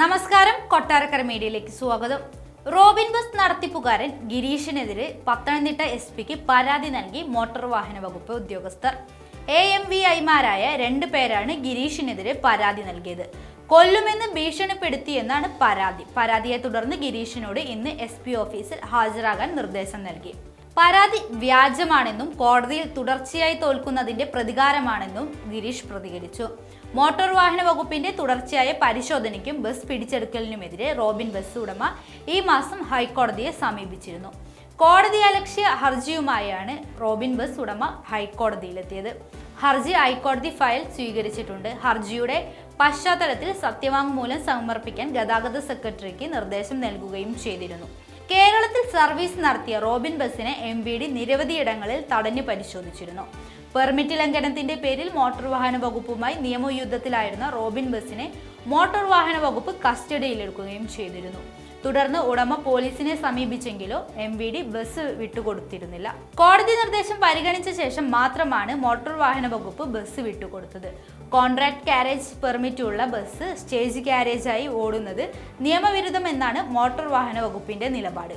നമസ്കാരം. കൊട്ടാരക്കര മീഡിയയിലേക്ക് സ്വാഗതം. റോബിൻ ബസ് നടത്തിപ്പുകാരൻ ഗിരീഷിനെതിരെ പത്തനംതിട്ട എസ് പിക്ക് പരാതി നൽകി മോട്ടോർ വാഹന വകുപ്പ് ഉദ്യോഗസ്ഥർ. എ എം വി ഐമാരായ രണ്ട് പേരാണ് ഗിരീഷിനെതിരെ പരാതി നൽകിയത്. കൊല്ലുമെന്ന് ഭീഷണിപ്പെടുത്തിയെന്നാണ് പരാതി. പരാതിയെ തുടർന്ന് ഗിരീഷിനോട് ഇന്ന് എസ് ഓഫീസിൽ ഹാജരാകാൻ നിർദ്ദേശം നൽകി. പരാതി വ്യാജമാണെന്നും കോടതിയിൽ തുടർച്ചയായി തോൽക്കുന്നതിന്റെ പ്രതികാരമാണെന്നും ഗിരീഷ് പ്രതികരിച്ചു. മോട്ടോർ വാഹന വകുപ്പിന്റെ തുടർച്ചയായ പരിശോധനയ്ക്കും ബസ് പിടിച്ചെടുക്കലിനുമെതിരെ റോബിൻ ബസ് ഉടമ ഈ മാസം ഹൈക്കോടതിയെ സമീപിച്ചിരുന്നു. കോടതി അലക്ഷ്യ ഹർജിയുമായാണ് റോബിൻ ബസ് ഉടമ ഹൈക്കോടതിയിലെത്തിയത്. ഹർജി ഹൈക്കോടതി ഫയൽ സ്വീകരിച്ചിട്ടുണ്ട്. ഹർജിയുടെ പശ്ചാത്തലത്തിൽ സത്യവാങ്മൂലം സമർപ്പിക്കാൻ ഗതാഗത സെക്രട്ടറിക്ക് നിർദ്ദേശം നൽകുകയും ചെയ്തിരുന്നു. കേരളത്തിൽ സർവീസ് നടത്തിയ റോബിൻ ബസിനെ എം വി ഡി നിരവധിയിടങ്ങളിൽ തടഞ്ഞു പരിശോധിച്ചിരുന്നു. പെർമിറ്റ് ലംഘനത്തിന്റെ പേരിൽ മോട്ടോർ വാഹന വകുപ്പുമായി നിയമയുദ്ധത്തിലായിരുന്ന റോബിൻ ബസ്സിനെ മോട്ടോർ വാഹന വകുപ്പ് കസ്റ്റഡിയിലെടുക്കുകയും ചെയ്തിരുന്നു. തുടർന്ന് ഉടമ പോലീസിനെ സമീപിച്ചെങ്കിലും എം വി ഡി ബസ് വിട്ടുകൊടുത്തിരുന്നില്ല. കോടതി നിർദ്ദേശം പരിഗണിച്ച ശേഷം മാത്രമാണ് മോട്ടോർ വാഹന വകുപ്പ് ബസ് വിട്ടുകൊടുത്തത്. കോൺട്രാക്ട് പെർമിറ്റ് ഉള്ള ബസ് സ്റ്റേജ് കാരേജായി ഓടുന്നത് നിയമവിരുദ്ധം എന്നാണ് മോട്ടോർ വാഹന വകുപ്പിന്റെ നിലപാട്.